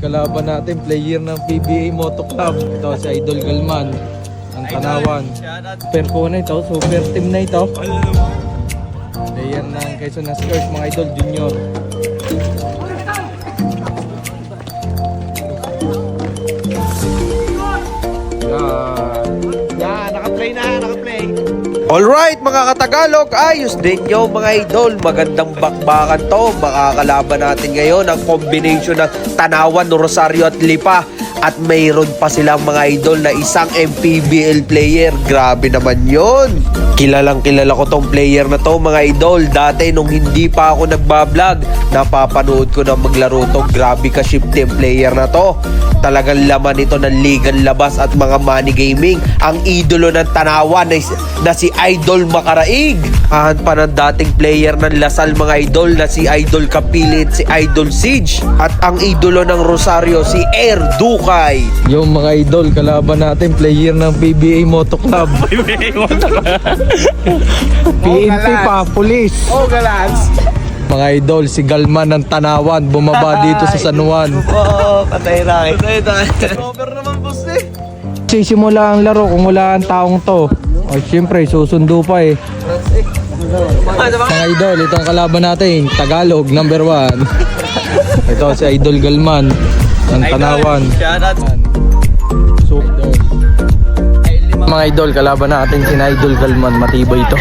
kalaban natin, player ng PBA Moto Club. Ito si Idol Galman, ang Tanawan. Super po na ito, super team na ito. Player ng Quezon Skirts, mga Idol Junior. Alright mga katagalog, ayos din yo mga idol. Magandang bakbakan to. Makakalaban natin ngayon ang combination ng Tanawan, Rosario at Lipa. At mayroon pa silang mga idol na isang MPBL player. Grabe naman yon. Kilalang kilala ko tong player na to mga idol. Dati nung hindi pa ako nagbablog, napapanood ko na maglaro to. Grabe ka shifty player na to. Talagang laman ito ng ligan labas at mga money gaming. Ang idolo ng Tanawan na, na si Idol Makaraig. Ahan pa ng dating player ng Lasal mga idol na si Idol Kapilit, si Idol Siege. At ang idolo ng Rosario si Air Dukay. Yung mga idol, kalaban natin, player ng PBA Moto Club. PNP pa, police. Oh, galans. Mga idol, si Galman ng Tanawan, bumaba dito sa San Juan. Oo, patay na. Patay na. Over naman, boss eh. Sisimula ang laro kung wala ang taong to. O syempre, susundo pa eh. Mga idol, itong kalaban natin, Tagalog, number one. Ito si Idol Galman ng Tanawan. So, mga idol, kalaban natin si Idol Galman, matibay ito.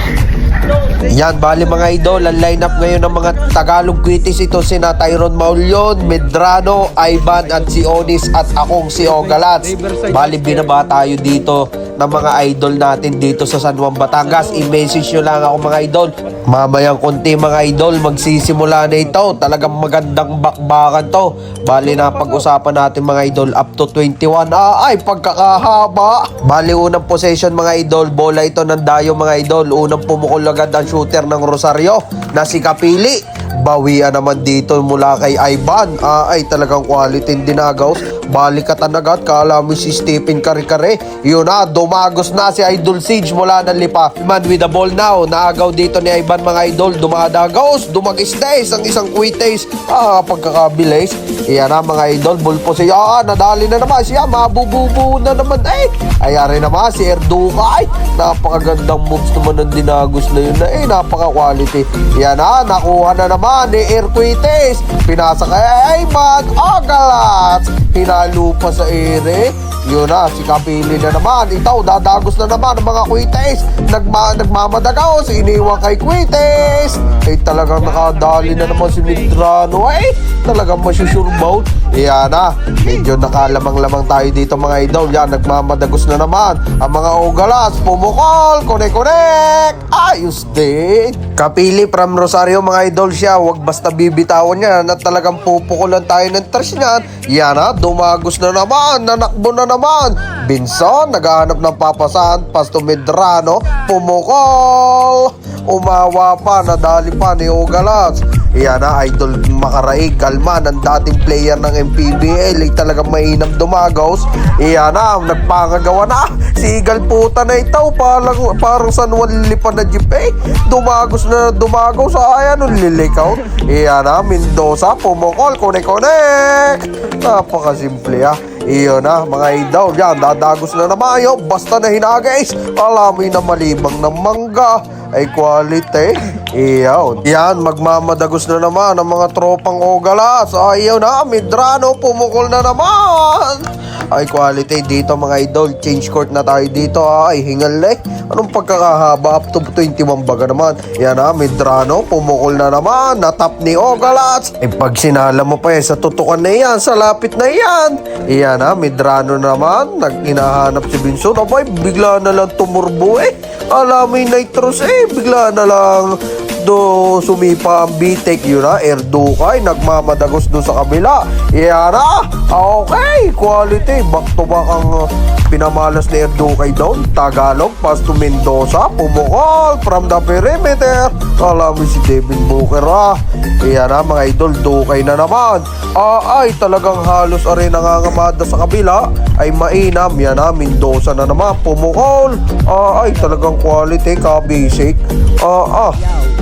Yan, bali mga idol, ang lineup ngayon ng mga Tagalog Quitis ito sina Tyron Maulion, Medrano, Ivan at si Onis at akong si Ogalats. Bali binaba tayo dito ng mga idol natin dito sa San Juan, Batangas. I-message nyo lang ako mga idol. Mamayang konti mga idol, magsisimula na ito. Talagang magandang bakbakan to. Bali na pag-usapan natin mga idol up to 21. Ah, ay, pagkakahaba. Bali unang possession mga idol, bola ito ng dayo mga idol. Unang pumukol agad ang shooter ng Rosario na si Kapili. Bawian naman dito mula kay Ivan. Ah, ay talagang quality in dinagaws. Balikatan agad. Kala mo si Stephen Kare-Kare. Yun na, dumagos na si Idol Siege mula ng lipa. Man with the ball now. Naagaw dito ni Ivan mga idol. Dumadagaws. Dumag-stays. Ang isang quittays. Ah, pagkakabilis. Iyan na mga idol. Bulpo siya. Ah, nadali na naman siya. Mabububu na naman. Eh, ayari naman si Erduka. Ay, napakagandang moves naman ng dinagos na yun eh. Napaka-quality. Yan na, nakuha na naman ni Erquites. Pinasa kay Ayman Ogalats. Hinalo pa sa ere. Yun na, si Kapili na naman. Itaw, dadagos na naman ang mga Quites. Nagma nagmamadagaos, iniwan kay Quites. Eh, talagang nakadali na naman si Midrano. Eh, talagang masyusurbout. Yan na, medyo nakalamang-lamang tayo dito mga idol. Yan, nagmamadagos na naman. Ang mga Ogalas, pumukol, konek-konek. Ayos din. Kapili from Rosario mga idol siya. Huwag basta bibitawan niya na talagang pupukulan tayo ng trash niyan. Yan na, dumagos na naman. Nanakbo na naman. Binson, naghahanap ng papasahan. Pasto Medrano, pumukol. Umawa pa, nadali pa ni Ogalas. Yan na, idol makaraig, Galman, ang dating player ng MPBL, ay talagang mainam dumagaws. Yan na, nagpangagawa na. Si Igal puta na ito, parang, parang San Juan lipan na jeep eh. Dumagos na dumagaw sa ayan, lilikaw. Yan na, Mendoza, pumukol, konek-konek. Napakasimple ah. Iyon na, mga idol. Yan, dadagos na naman yun. Basta na hinagais. Alamoy na malibang ng mangga. Ay quality. Iyon. Yan, magmamadagos na naman ang mga tropang ogalas. Ayaw na, Midrano, pumukol na naman. Ay quality dito mga idol. Change court na tayo dito. Ay, hingal eh. Anong pagkakahaba? Up to 21 baga naman. Yan na, Midrano, pumukol na naman. Natap ni Ogalats. Eh, pag sinala mo pa eh, sa tutukan na yan, sa lapit na yan. Iyan na, Midrano naman. Nag-hinahanap si Binson. Abay, bigla na lang tumurbo eh. Alam mo yung nitros eh. Bigla na lang do sumipa ang bitek yun na Erdukay nagmamadagos do sa kabila. Yan na okay! Quality back to back ang pinamalas ni Erdukay doon. Tagalog, pass to Mendoza, pumukol from the perimeter. Alam si Devin Booker ah. Kaya na mga idol, Dukay na naman. Ah, ay talagang halos aray nangangamada sa kabila ay mainam. Yan na, Mendoza na naman, pumukol. Ah, ay talagang quality, ka-basic. Ah, ah.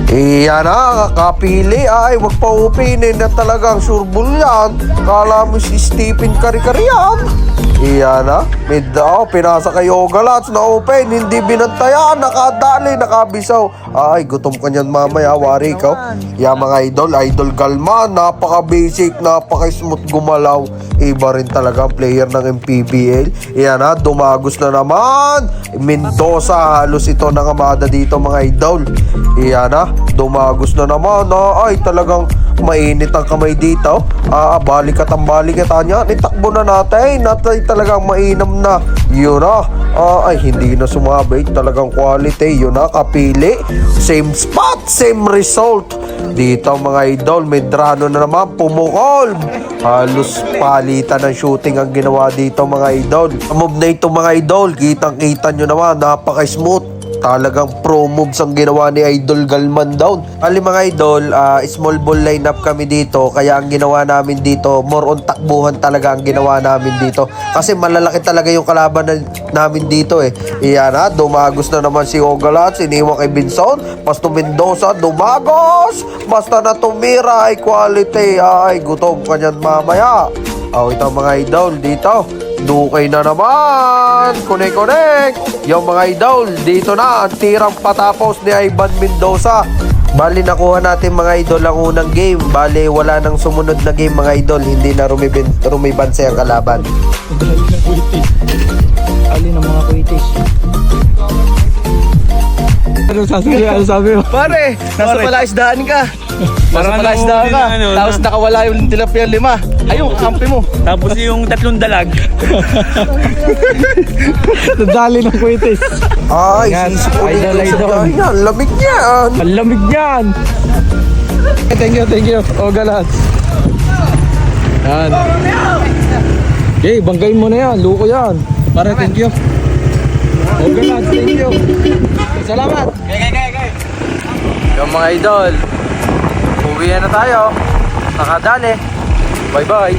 Iyan na, kapili ay wag pa upinin na talagang surbol yan. Kala mo si Stephen Kari-Kari yan. Iyan na, mid oh, pinasa kay Ogalats na open, hindi binantayan, nakadali, nakabisaw. Ay, gutom ka niyan mamaya, wari ikaw. Yan mga idol, idol Galman, napaka-basic, napaka-smooth gumalaw. Iba rin talaga ang player ng MPBL. Iyan na, dumagos na naman. Mendoza, halos ito nangamada dito mga idol. Iyan na, dumagos na naman. Ah, ay, talagang mainit ang kamay dito. Ah, balikat ang balikat niya. Itakbo na natin. Natay talagang mainam na. Yun na. Ah, ay, hindi na sumabay. Talagang quality. Yun na, kapili. Same spot, same result. Dito mga idol, Medrano na naman, pumukol. Halos palitan ng shooting ang ginawa dito mga idol. Move na ito mga idol, kitang-kita nyo naman, napaka-smooth. Talagang pro moves ang ginawa ni Idol Galman down. Ali mga idol, ah, small ball lineup kami dito. Kaya ang ginawa namin dito, more on takbuhan talaga ang ginawa namin dito. Kasi malalaki talaga yung kalaban na, namin dito eh. Iyan na, dumagos na naman si Ogalat, siniwa kay Binson. Pasto Mendoza, dumagos! Basta na tumira ay quality. Ay, gutom ka niyan mamaya. Oh, ito mga idol dito. Dukay na naman. Connect-connect. Yung mga idol, dito na. Ang tirang patapos ni Ivan Mendoza. Bali nakuha natin mga idol ang unang game. Bali wala nang sumunod na game mga idol. Hindi na rumiban, rumibanse ang kalaban. Ali ng mga kuitis. Ano sasabi? Ano sabi mo? Pare, nasa palaisdaan ka. Nasa palaisdaan ka. ano, Tapos nakawala yung tilapia lima. Ayun, kampi mo. Tapos yung tatlong dalag. Nadali ng kuitis. Ay, Yan, sisip ulit idol, sa idol. niya. Lamig niyan. Ang lamig niyan. Thank you, thank you. O, galas. Yan. Okay, banggain mo na yan. Luko yan. Para, thank you. O, galas, thank you. Salamat. Yung mga idol, uwi na tayo. Nakadali. Bye-bye.